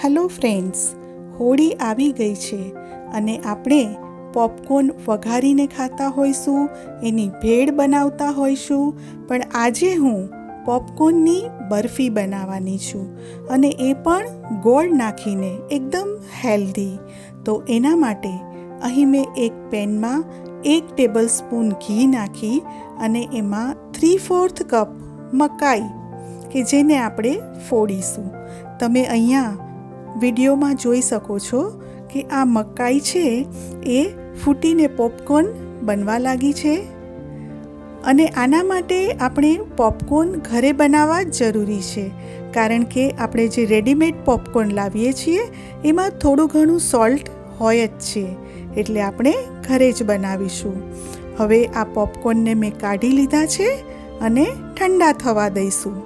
Hello friends, Holi આવી ગઈ છે અને આપણે પોપકોર્ન વઘારીને ખાતા હોઈશું, એની ભેળ બનાવતા હોઈશું, પણ આજે હું પોપકોર્નની બરફી બનાવવાની છું અને એ પણ ગોળ નાખીને એકદમ હેલ્ધી. તો એના માટે અહીં મેં એક પેનમાં એક ટેબલ સ્પૂન ઘી નાખી અને એમાં થ્રી ફોર્થ કપ મકાઈ, કે જેને આપણે ફોડીશું. તમે અહીંયા વિડીયોમાં જોઈ શકો છો કે આ મકાઈ છે એ ફૂટીને પોપકોર્ન બનવા લાગી છે. અને આના માટે આપણે પોપકોર્ન ઘરે બનાવવા જરૂરી છે. કારણ કે આપણે જે રેડીમેડ પોપકોર્ન લાવીએ છીએ, એમાં થોડું ઘણું સોલ્ટ હોય જ છે. એટલે આપણે ઘરે જ બનાવીશું. હવે આ પોપકોર્નને મેં કાઢી લીધા છે અને ઠંડા થવા દઈશું.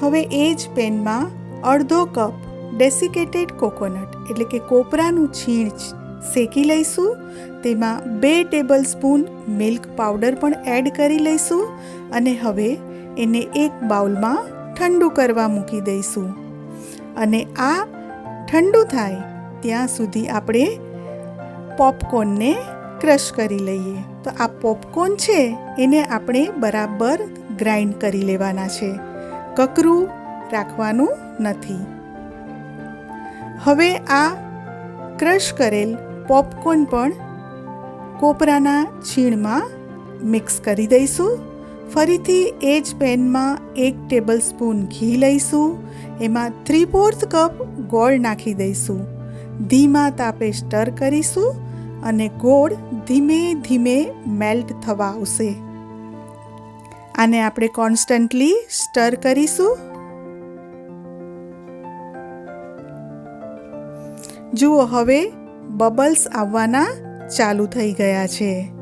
હવે એ જ પેનમાં અડધો કપ ડેસિકેટેડ કોકોનટ, એટલે કે કોપરાનું છીણ શેકી લઈશું. તેમાં બે ટેબલ સ્પૂન મિલ્ક પાવડર પણ એડ કરી લઈશું અને હવે એને એક બાઉલમાં ઠંડુ કરવા મૂકી દઈશું. અને આ ઠંડુ થાય ત્યાં સુધી આપણે પોપકોર્નને ક્રશ કરી લઈએ. તો આ પોપકોર્ન છે એને આપણે બરાબર ગ્રાઇન્ડ કરી લેવાના છે. કકરું રાખવાનું નથી. હવે આ ક્રશ કરેલ પોપકોર્ન પણ કોપરાના છીણમાં મિક્સ કરી દઈશું. ફરીથી એ જ પેનમાં એક ટેબલ સ્પૂન ઘી લઈશું. એમાં થ્રી ફોર્થ કપ ગોળ નાખી દઈશું. ધીમા તાપે સ્ટર કરીશું અને ગોળ ધીમે ધીમે મેલ્ટ થવા આવશે. આને આપણે કોન્સ્ટન્ટલી સ્ટર કરીશું. જુઓ, હવે બબલ્સ આવવાના ચાલુ થઈ ગયા છે.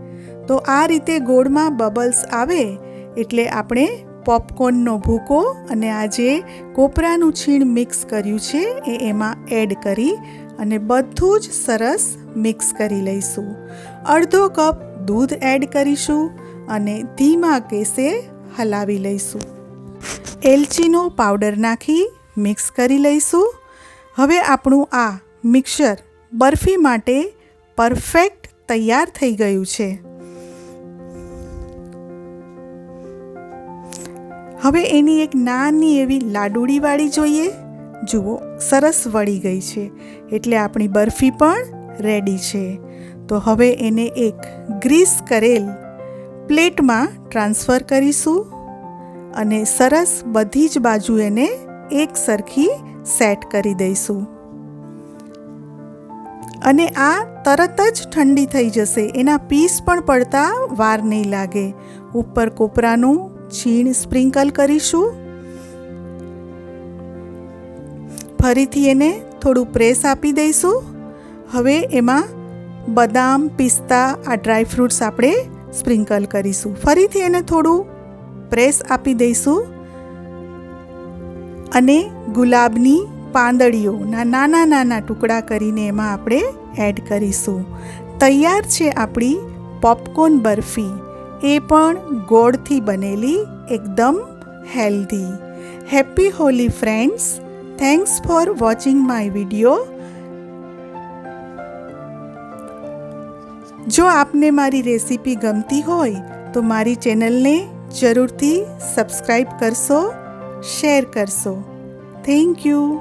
તો આ રીતે ગોળમાં બબલ્સ આવે એટલે આપણે પોપકોર્નનો ભૂકો અને આ જે કોપરાનું છીણ મિક્સ કર્યું છે એ એમાં એડ કરી અને બધું જ સરસ મિક્સ કરી લઈશું. અડધો કપ દૂધ એડ કરીશું અને ધીમા કેસે હલાવી લઈશું. એલચીનો પાવડર નાખી મિક્સ કરી લઈશું. હવે આપણું આ મિક્સર બરફી માટે પરફેક્ટ તૈયાર થઈ ગયું છે. હવે એની એક નાની એવી લાડુડીવાળી જોઈએ. જુઓ, સરસ વળી ગઈ છે, એટલે આપણી બરફી પણ રેડી છે. તો હવે એને એક ગ્રીસ કરેલ પ્લેટમાં ટ્રાન્સફર કરીશું અને સરસ બધી જ બાજુ એને એક સરખી સેટ કરી દઈશું. અને આ તરત જ ઠંડી થઈ જશે. એના પીસ પણ પડતા વાર નહીં લાગે. ઉપર કોપરાનું છીણ સ્પ્રિંકલ કરીશું. ફરીથી એને થોડું પ્રેસ આપી દઈશું. હવે એમાં બદામ, પિસ્તા, આ ડ્રાય ફ્રૂટ્સ આપણે સ્પ્રિંકલ કરીશું. ફરીથી એને થોડું પ્રેસ આપી દઈશું. અને ગુલાબની પાંદડીઓના નાના નાના ટુકડા કરીને એમાં આપણે એડ કરીશું. તૈયાર છે આપણી પોપકોર્ન બરફી. એ પણ ગોળથી બનેલી એકદમ healthy. Happy Holi friends. Thanks for watching my video. જો આપને મારી રેસીપી ગમતી હોય, તો મારી ચેનલને જરૂરથી સબસ્ક્રાઈબ કરશો, શેર કરશો. Thank you.